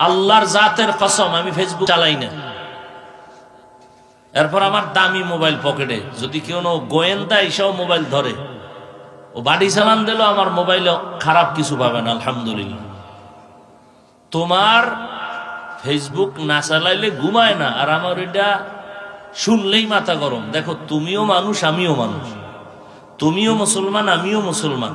আল্লাহর জাতের কসম, আমি ফেসবুক চালাই না। এরপর আমার দামি মোবাইল পকেটে, যদি কেউ গোয়েন্দা এসেও মোবাইল ধরে, ও বাড়ি চালান দিল আমার মোবাইলে খারাপ কিছু পাবে না, আলহামদুলিল্লাহ। তোমার ফেসবুক না চালাইলে ঘুমায় না, আর আমার এটা শুনলেই মাথা গরম। দেখো, তুমিও মানুষ, আমিও মানুষ। তুমিও মুসলমান, আমিও মুসলমান।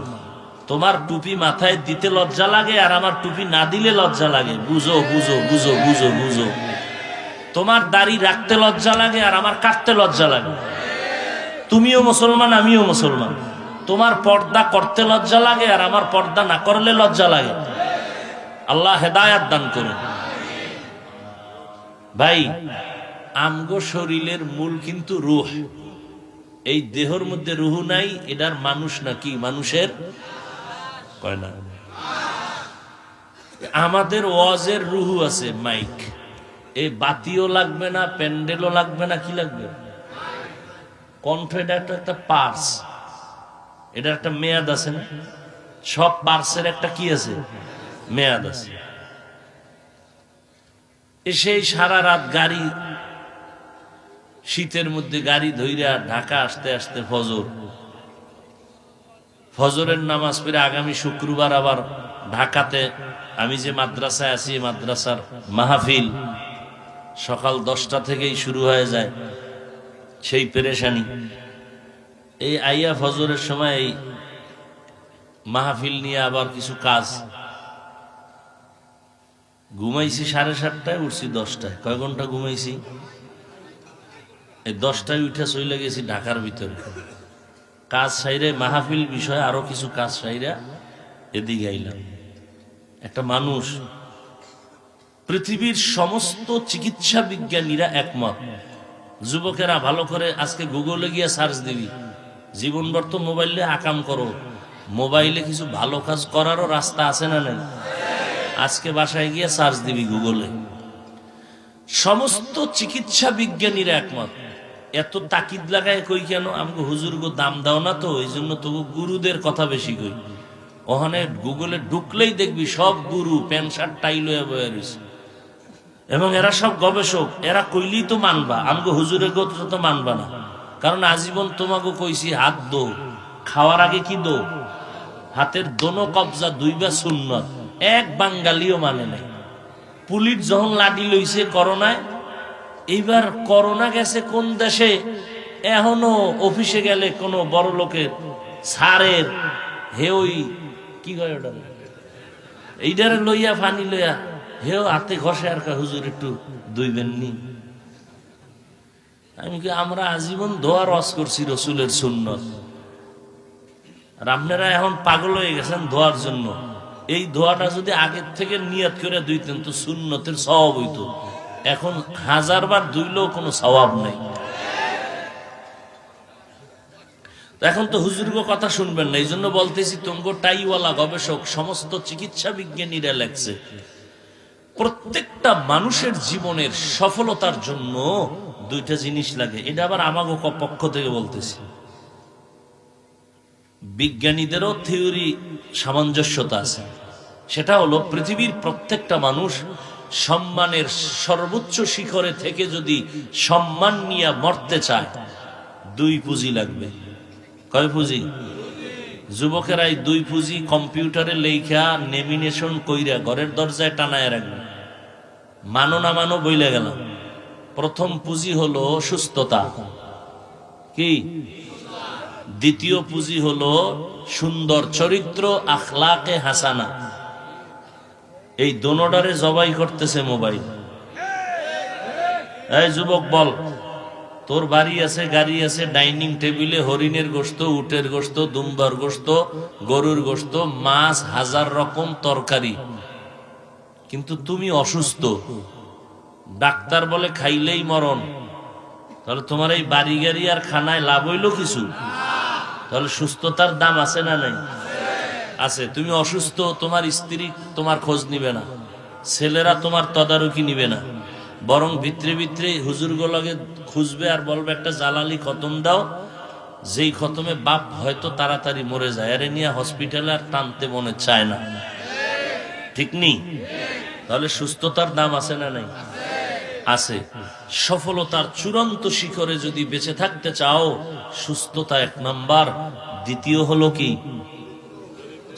তোমার টুপি মাথায় দিতে লজ্জা লাগে আর আমার টুপি না দিলে লজ্জা লাগে। বুঝো বুঝো বুঝো বুঝো বুঝো। তোমার দাড়ি রাখতে লজ্জা লাগে আর আমার কাটতে লজ্জা লাগে। তুমিও মুসলমান, আমিও মুসলমান। তোমার পর্দা করতে লজ্জা লাগে আর আমার পর্দা না করলে লজ্জা লাগে। আল্লাহ হেদায়াত দান করুন। ভাই, আমগো শরীরের মূল কিন্তু রুহ। এই দেহর মধ্যে রুহু নাই, এটার মানুষ নাকি মানুষের কয় না? আমাদের ওয়াজের রুহু আছে, মাইক। এই বাতিও লাগবে না, প্যান্ডেলও লাগবে না, কি লাগবে? কণ্ঠ, এটা একটা একটা পার্স। এটা একটা মেয়াদ আছে না? সব পার্সের একটা কি আছে? মেয়াদ আছে। সেই সারা রাত গাড়ি, শীতের মধ্যে গাড়ি ধইরা ঢাকা আসতে আসতে ফজর। ফজরের নামাজ পড়ে আগামী শুক্রবার আবার ঢাকাতে আমি যে মাদ্রাসায় আছি, মাদ্রাসার মাহফিল সকাল দশটা থেকেই শুরু হয়ে যায়। সেই পেরেশানি। এই আইয়া ফজরের সময় এই মাহফিল নিয়ে আবার কিছু কাজ। ঘুমাইছি সাড়ে সাতটায়, উঠছি দশটায়। কয় ঘণ্টা ঘুমাইছি? এই দশটায় উঠে চলে গেছি ঢাকার ভিতরে। কাজ সাইরে, মাহফিল বিষয়ে আরও কিছু কাজ সাইরা এদিকে আইলাম। একটা মানুষ, পৃথিবীর সমস্ত চিকিৎসা বিজ্ঞানীরা একমত। যুবকেরা ভালো করে আজকে গুগলে গিয়ে সার্চ দিবি। জীবনভর তো মোবাইলে আকাম করো। মোবাইলে কিছু ভালো কাজ করারও রাস্তা আছে না নেন আজকে বাসায় গিয়ে সার্চ দিবি গুগলে সমস্ত চিকিৎসা বিজ্ঞানীরা একমত। এত তাকিদ লাগায় কই কেন? আমাকে হুজুর গো দাম দাও না তো এই জন্য তবু গুরুদের কথা বেশি কই। ওখানে গুগলে ঢুকলেই দেখবি সব গুরু প্যান্ট, শার্ট, টাই লয়ে এবং এরা সব গবেষক, এরা কইলেই তো মানবা, আমাকে হুজুরের গোত্র তো মানবা না। কারণ আজীবন তোমাকে কইছি, হাত দো। খাওয়ার আগে কি দো? হাতের দোনো কবজা দুইবা সুন্নত। এক বাঙ্গালিও মানে নাই। পুলিশ যখন লাঠি লইছে করোনায় এইবার করোনা গেছে কোন দেশে? এখনও অফিসে গেলে কোনো বড় লোকের সারের হে ওই কি কয় ওটা? এইটারে লইয়া ফানি লইয়া হেও হাতে ঘষে আর কয়, হুজুর একটু দুইবেন নি? আমি কি আমরা আজীবন ধোয়া রস করছি রসুলের সুন্নত। আর আপনারা এখন পাগল হয়ে গেছেন ধোয়ার জন্য। এই ধোয়াটা যদি আগের থেকে নিয়ত করে দুইতেন তো সুন্নতের স্বভাব হইতো। এখন হাজার বার দুইলেও কোনো স্বভাব নেই। এখন তো হুজুরগো কথা শুনবেন না এই জন্য বলতেছি তঙ্গ টাইওয়ালা গবেষক, সমস্ত চিকিৎসা বিজ্ঞানীরা লেখছে, প্রত্যেকটা মানুষের জীবনের সফলতার জন্য দুইটা জিনিস লাগে। এটা আবার আমাগো পক্ষ থেকে বলতেছি। বিজ্ঞানীদেরও থিওরি সামঞ্জস্যতা আছে। সেটা হলো পৃথিবীর প্রত্যেকটা মানুষ সম্মানের সর্বোচ্চ শিখরে থেকে যদি সম্মান নিয়ে মরতে চায়, দুই পুঁজি লাগবে। কয় পুঁজি? যুবকেরাই দুই পুঁজি কম্পিউটারে লেখা নেমিনেশন কইরা ঘরের দরজায় টানায় রাখবে। মানো না মানো বইলে গেলাম। প্রথম পুঁজি হলো সুস্থতা। কি? দ্বিতীয় পুঁজি হলো সুন্দর চরিত্র, আখলাকে হাসানা। এই দোনোডারে জবাই করতেছে মোবাইল। এই যুবক, বল। তোর বাড়ি আছে, গাড়ি আছে, ডাইনিং টেবিলে হরিণের গোস্ত, উটের গোস্ত, দুম্বার গোস্ত, গরুর গোস্ত, মাছ, হাজার রকম তরকারি। কিন্তু তুমি অসুস্থ। ডাক্তার বলে খাইলেই মরণ। তাহলে তোমার এই বাড়ি গাড়ি আর খানায় লাভ হইল কিছু? তাহলে সুস্থতার দাম আছে না নাই? আছে, তুমি অসুস্থ, তোমার স্ত্রী তোমার খোঁজ নিবে না। ছেলেরা তোমার তদারকি নিবে না। বরং ভিতরে ভিতরে হুজুর লাগে খুঁজবে আর বলবে, একটা জালালি খতম দাও। যেই খতমে বাপ হয়তো তাড়াতাড়ি মরে যায়। আরে নিয়ে হসপিটালে আর টানতে মনে চায় না। ঠিক নেই তাহলে সুস্থতার দাম আছে না নাই? আছে। সফলতার চূড়ান্ত শিখরে যদি বেঁচে থাকতে চাও, সুস্থতা এক নাম্বার। দ্বিতীয় হলো কি?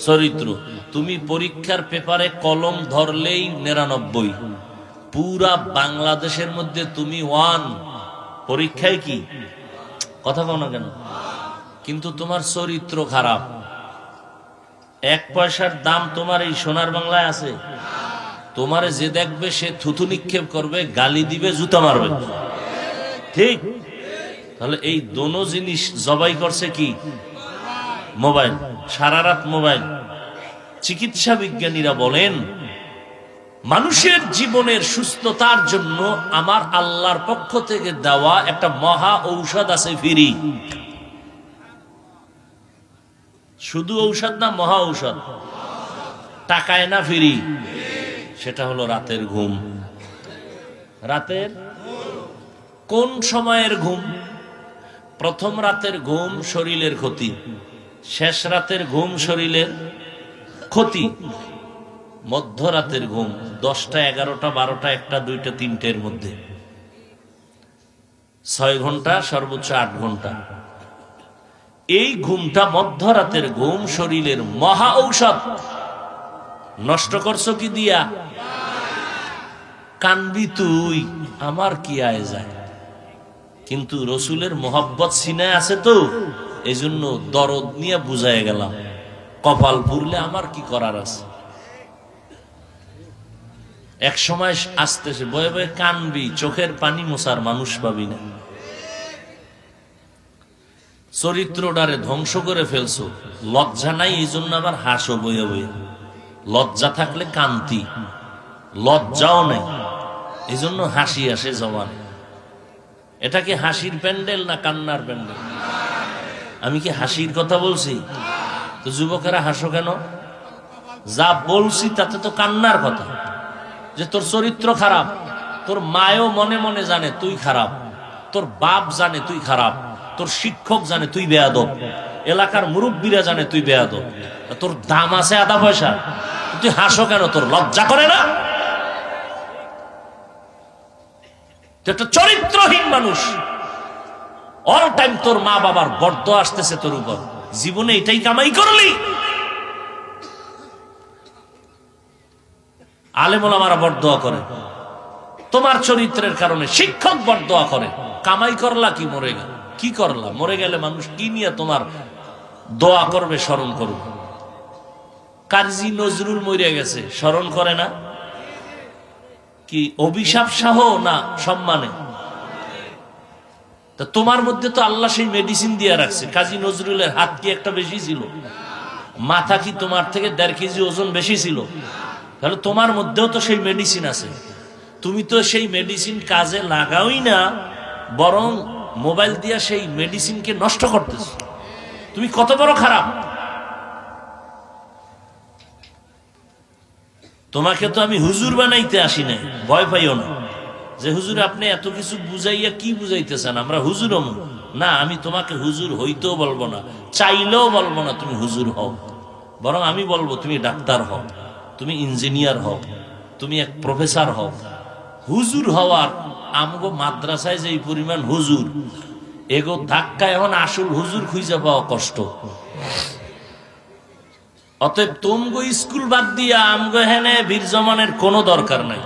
চরিত্র। তুমি পরীক্ষার পেপারে কলম ধরলেই নিরানব্বই। পুরা বাংলাদেশের মধ্যে তুমি ওয়ান পরীক্ষায় কি? কথা কও না কেন? কিন্তু তোমার চরিত্র খারাপ। এক পয়সার দাম তোমার এই সোনার বাংলায় আছে। তোমারে যে দেখবে, সে থুতু নিক্ষেপ করবে, গালি দিবে, জুতা মারবে। ঠিক? তাহলে এই দোনো জিনিস জবাই করছে কি? মোবাইল, সারা রাত মোবাইল। চিকিৎসা বিজ্ঞানীরা বলেন, মানুষের জীবনের সুস্থতার জন্য আমার আল্লাহর পক্ষ থেকে দেওয়া একটা মহা ঔষধ আছে ফিরি। শুধু ঔষধ না, মহা ঔষধ। টাকায় না ফিরি। সেটা হলো রাতের ঘুম। রাতের? কোন সময়ের ঘুম? প্রথম রাতের ঘুম শরীরের ক্ষতি। শেষ রাতের ঘুম শরীরের ক্ষতি। মধ্যরাতের ঘুম, দশটা, এগারোটা, বারোটা, একটা, দুইটা, তিনটের মধ্যে। ছয় ঘণ্টা, সর্বোচ্চ আট ঘণ্টা। এই ঘুমটা মধ্যরাতের ঘুম শরীরের মহা ঔষধ। নষ্ট করছ কি দিয়া? কানবি তুই, আমার কি আয় যায় কিন্তু রসুলের মোহাব্বত সিনায় আছে তো? এই জন্য দরদ নিয়ে বুঝাই গেলাম। কপাল পুরলে আমার কি করার আছে? এক সময় আসতেছে, বয়ে বয়ে কানবি, চোখের পানি মোছার মানুষ পাবি না। চরিত্রটারে ধ্বংস করে ফেলছো, লজ্জা নাই এই জন্য আবার হাসো বয়ে বয়ে। লজ্জা থাকলে কান্তি, লজ্জাও নেই এই জন্য হাসি আসে জবান। এটা কি হাসির প্যান্ডেল না কান্নার প্যান্ডেল? আমি কি হাসির কথা বলছি? তো যুবকেরা হাসো কেন? যা বলছি তাতে তো কান্নার কথা। যে তোর চরিত্র খারাপ, তোর মায়ও মনে মনে জানে তুই খারাপ, তোর বাপ জানে তুই খারাপ, তোর শিক্ষক জানে তুই বেয়াদব, এলাকার মুরব্বীরা জানে তুই বেয়াদব তোর দাম আছে আধা পয়সা। তুই হাসো কেন? তোর লজ্জা করে না? একটা চরিত্রহীন মানুষ। অল টাইম তোর মা বাবার বর্দ আসতেছে তোর উপর। জীবনে এটাই কামাই করলি। আলেমোলামারা বরদোয়া করে। তোমার চরিত্রের কারণে শিক্ষক বরদোয়া করে। কামাই করলা কি মরে গেল? কি করলা? মরে গেলে মানুষ কি নিয়ে তোমার দোয়া করবে, স্মরণ করবে কাজী নজরুল মরে গেছে, স্মরণ করে না? কি অভিশাপ সহ না সম্মানে? তা তোমার মধ্যে তো আল্লাহ সেই মেডিসিন দিয়ে রাখছে। কাজী নজরুলের হাত কি একটা বেশি ছিল? মাথা কি তোমার থেকে দেড় কেজি ওজন বেশি ছিল? তাহলে তোমার মধ্যেও তো সেই মেডিসিন আছে। তুমি তো সেই মেডিসিন কাজে লাগাওই না, বরং মোবাইল দিয়া সেই মেডিসিনকে নষ্ট করতেছ। তুমি কত বড় খারাপ? তোমাকে তো আমি হুজুর বানাইতে আসি নাই, ভয় পাইও না। যে হুজুর, আপনি এত কিছু বুঝাইয়া কি বুঝাইতেছেন? আমরা হুজুর না, আমি তোমাকে হুজুর হইতেও বলব না, চাইলেও বলব না তুমি হুজুর হও। বরং আমি বলব, তুমি ডাক্তার হও, তুমি ইঞ্জিনিয়ার হও, তুমি এক প্রফেসর হও। হুজুর হওয়ার আমগো মাদ্রাসায় যে পরিমাণ হুজুর, এগো ধাক্কা এখন আসল হুজুর খুঁজে পাওয়া কষ্ট। অতএব তোমগো স্কুল বাদ দিয়া আমগো হেনে বীর জমানের কোনো দরকার নাই।